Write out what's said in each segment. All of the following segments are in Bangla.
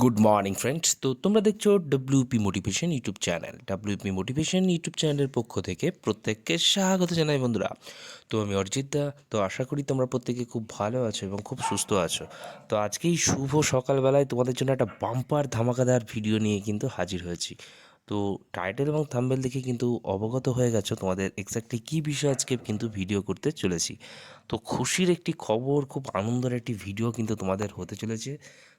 গুড মর্নিং ফ্রেন্ডস তো তোমরা দেখছ WP motivation YouTube channel WP motivation YouTube চ্যানেলের পক্ষ থেকে প্রত্যেককে স্বাগত জানাই, বন্ধুরা। তো আমি অরিজিৎ দা। তো আশা করি তোমরা প্রত্যেকে খুব ভালো আছো এবং খুব সুস্থ আছো। তো আজকেই শুভ সকালবেলায় তোমাদের জন্য একটা বাম্পার ধামাকাদার ভিডিও নিয়ে কিন্তু হাজির হয়েছি। তো টাইটেল এবং থাম্বেল দেখে কিন্তু অবগত হয়ে গেছো তোমাদের এক্স্যাক্টলি কী বিষয়ে আজকে কিন্তু ভিডিও করতে চলেছি। তো খুশির একটি খবর, খুব আনন্দের একটি ভিডিও কিন্তু তোমাদের হতে চলেছে।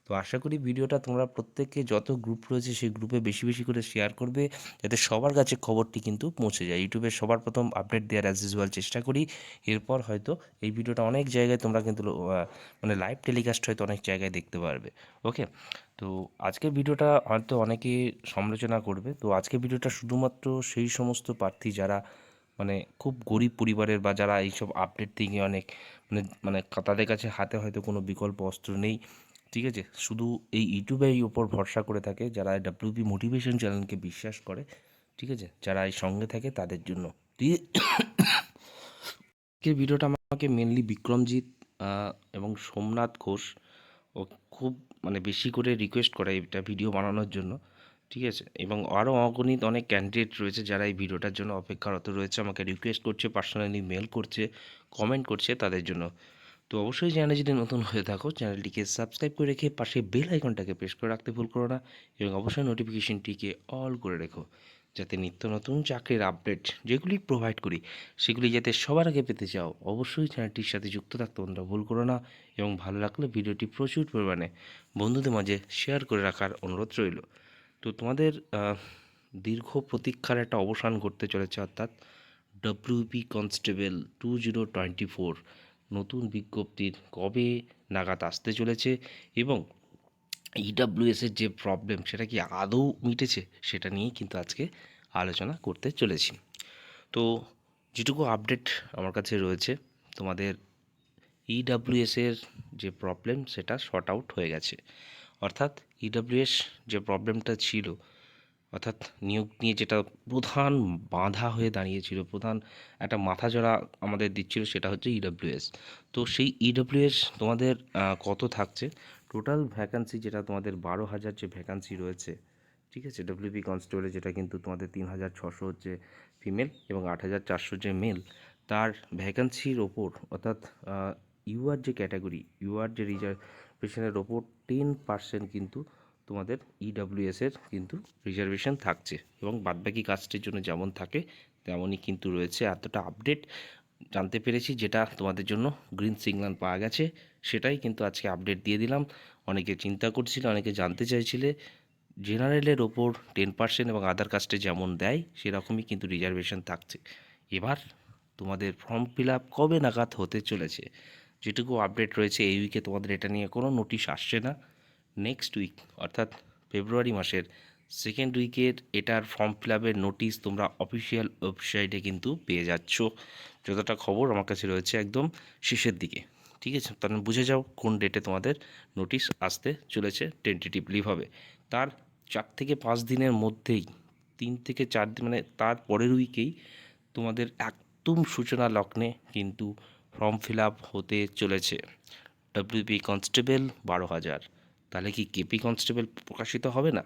তো আশা করি ভিডিওটা তোমরা প্রত্যেকে যত গ্রুপ রয়েছে সেই গ্রুপে বেশি বেশি করে শেয়ার করবে, যাতে সবার কাছে খবরটি কিন্তু পৌঁছে যায়। ইউটিউবে সবার প্রথম আপডেট দেওয়ার অ্যাজ ইউজুয়াল চেষ্টা করি। এরপর হয়তো এই ভিডিওটা অনেক জায়গায় তোমরা কিন্তু মানে লাইভ টেলিকাস্ট হয়তো অনেক জায়গায় দেখতে পারবে। ওকে তো আজকের ভিডিওটা হয়তো অনেকে সমালোচনা করবে। তো আজকের ভিডিওটা শুধুমাত্র সেই সমস্ত প্রার্থী যারা মানে খুব গরিব পরিবারের বা যারা এইসব আপডেট থেকে অনেক মানে মানে তাদের কাছে হাতে হয়তো কোনো বিকল্প অস্ত্র নেই। ঠিক আছে? শুধু এই ইউটিউবের ওপর ভরসা করে থাকে যারা ডাব্লিউপি মোটিভেশন চ্যানেলকে বিশ্বাস করে, ঠিক আছে? যারা এই সঙ্গে থাকে তাদের জন্য। আজকের ভিডিওটা আমাকে মেনলি বিক্রমজিৎ এবং সোমনাথ ঘোষ, ও খুব মানে বেশি করে রিকোয়েস্ট করে এটা ভিডিও বানানোর জন্য, ঠিক আছে? এবং আরও অগণিত অনেক ক্যান্ডিডেট রয়েছে যারা এই ভিডিওটার জন্য অপেক্ষারত রয়েছে, আমাকে রিকোয়েস্ট করছে পার্সোনালি মেল করছে কমেন্ট করছে তাদের জন্য। তো অবশ্যই চ্যানেলে যদি নতুন হয়ে থাকো, চ্যানেলটিকে সাবস্ক্রাইব করে রেখে পাশে বেল আইকনটাকে প্রেস করে রাখতে ভুল করো না এবং অবশ্যই নোটিফিকেশনটিকে অল করে রেখো। যাতে নিত্য নতুন চাকরির আপডেট যেগুলি প্রোভাইড করি, সেগুলি যাতে সবার আগে পেতে চাও, অবশ্যই চ্যানেলটির সাথে যুক্ত থাকতে তোমরা ভুল করো না এবং ভালো লাগলে ভিডিওটি প্রচুর পরিমাণে বন্ধুদের মাঝে শেয়ার করে রাখার অনুরোধ রইল। তো তোমাদের দীর্ঘ প্রতীক্ষার একটা অবসান ঘটতে চলেছে অর্থাৎ WP constable two zero twenty four নতুন বিজ্ঞপ্তির কবে নাগাদ আসতে চলেছে এবং ইডাব্লিউএসের যে প্রবলেম সেটা কি আদৌ মিটেছে সেটা নিয়েই কিন্তু আজকে আলোচনা করতে চলেছি। তো যেটুকু আপডেট আমার কাছে রয়েছে, তোমাদের ইডাব্লিউএসের যে প্রবলেম সেটা শর্ট আউট হয়ে গেছে। অর্থাৎ ইডাব্লিউএস যে প্রবলেমটা ছিল অর্থাৎ নিয়োগ নিয়ে যেটা প্রধান বাধা হয়ে দাঁড়িয়েছিল, প্রধান একটা মাথা জড়া আমাদের দিচ্ছিল সেটা হচ্ছে ইডাব্লিউএস তো সেই ইডাব্লিউএস তোমাদের কত থাকছে? টোটাল ভ্যাকান্সি যেটা তোমাদের বারো হাজার যে ভ্যাকান্সি রয়েছে, ঠিক আছে? ডব্লিউপি কনস্টেবলে যেটা কিন্তু তোমাদের তিন হাজার ছশো হচ্ছে ফিমেল এবং আট হাজার চারশো যে মেল তার ভ্যাকান্সির ওপর, অর্থাৎ ইউআর যে ক্যাটাগরি ইউআর যে রিজার্ভেশনের ওপর টেন পার্সেন্ট কিন্তু তোমাদের ইডাব্লিউএসের কিন্তু রিজার্ভেশন থাকছে এবং বাদবাকি কাজটির জন্য যেমন থাকে, তেমনই কিন্তু রয়েছে। এতটা আপডেট জানতে পেরেছি যেটা তোমাদের জন্য গ্রিন সিগন্যাল পাওয়া গেছে, সেটাই কিন্তু আজকে আপডেট দিয়ে দিলাম। অনেকে চিন্তা করছিল, অনেকে জানতে চাইছিলে। জেনারেলের ওপর টেন পার্সেন্ট এবং আধার কাস্টে যেমন দেয়, সেরকমই কিন্তু রিজার্ভেশন থাকছে। এবার তোমাদের ফর্ম ফিল আপ কবে নাগাদ হতে চলেছে? যেটুকু আপডেট রয়েছে এই উইকে তোমাদের এটা নিয়ে কোনো নোটিশ আসছে না। নেক্সট উইক অর্থাৎ ফেব্রুয়ারি মাসের সেকেন্ড উইকের এটার ফর্ম ফিল আপের নোটিশ তোমরা অফিসিয়াল ওয়েবসাইটে কিন্তু পেয়ে যাচ্ছ। যতটা খবর আমার কাছে রয়েছে একদম শেষের দিকে। ঠিক আছে? তাহলে বুঝে যাও কোন ডেটে তোমাদের নোটিশ আসতে চলেছে টেন্টেটিভলিভাবে তার চার থেকে পাঁচ দিনের মধ্যেই, তিন থেকে চার দিন মানে তার পরের উইকেই তোমাদের একদম সূচনা লগ্নে কিন্তু ফর্ম ফিল আপ হতে চলেছে। ডব্লিউপি কনস্টেবল বারো হাজার। তাহলে কি কেপি কনস্টেবল প্রকাশিত হবে না?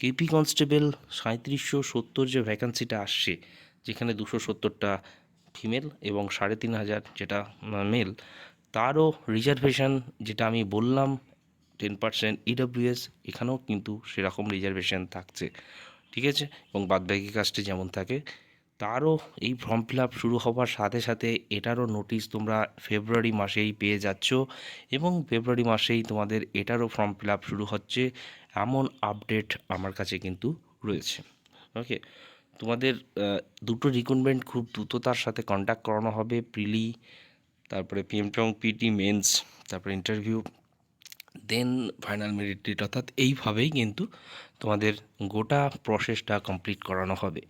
কেপি কনস্টেবল সাঁত্রিশশো সত্তর যে ভ্যাকান্সিটা আসছে, যেখানে দুশো সত্তরটা ফিমেল এবং সাড়ে তিন হাজার যেটা মেল তারও রিজার্ভেশন যেটা আমি বললাম টেন পার্সেন্ট ইডব্লিউএস এখানেও কিন্তু সেরকম রিজার্ভেশন থাকছে। ঠিক আছে? এবং বাদবাকি কাজটি যেমন থাকে তারও এই ফর্ম ফিল আপ শুরু হওয়ার সাথে সাথে এটারও নোটিশ তোমরা ফেব্রুয়ারি মাসেই পেয়ে যাচ্ছ এবং ফেব্রুয়ারি মাসেই তোমাদের এটারও ফর্ম ফিল আপ শুরু হচ্ছে এমন আপডেট আমার কাছে কিন্তু রয়েছে। ওকে তোমাদের দুটো রিক্রুটমেন্ট খুব দ্রুততার সাথে কন্ট্যাক্ট করানো হবে। প্রিলি তারপরে পিএম এবং পিটি মেন্স তারপরে ইন্টারভিউ দেন ফাইনাল মেরিট অর্থাৎ এইভাবেই কিন্তু তোমাদের গোটা প্রসেসটা কমপ্লিট করানো হবে।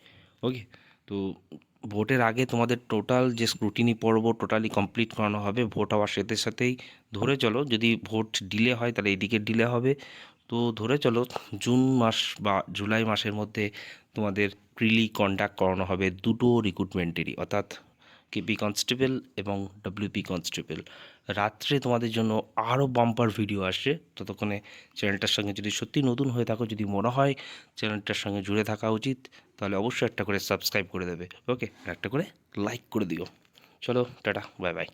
ওকে তো ভোটের আগে তোমাদের টোটাল যে স্ক্রুটিনি পর্ব টোটালি কমপ্লিট করানো হবে ভোট হওয়ার সাথে সাথেই ধরে চলো, যদি ভোট ডিলে হয় তাহলে এদিকে ডিলে হবে। তো ধরে চলো জুন মাস বা জুলাই মাসের মধ্যে তোমাদের প্রিলি কন্ডাক্ট করানো হবে দুটো রিক্রুটমেন্টেরই অর্থাৎ কেপি কনস্টেবল এবং ডব্লিউপি কনস্টেবল। রাত্রে তোমাদের জন্য আরও বাম্পার ভিডিও আসে। ততক্ষণে চ্যানেলটার সঙ্গে যদি সত্যি নতুন হয়ে থাকো, যদি মনে হয় চ্যানেলটার সঙ্গে জুড়ে থাকা উচিত, তাহলে অবশ্যই একটা করে সাবস্ক্রাইব করে দেবে। ওকে একটা করে লাইক করে দিও। চলো, টাটা বাই বাই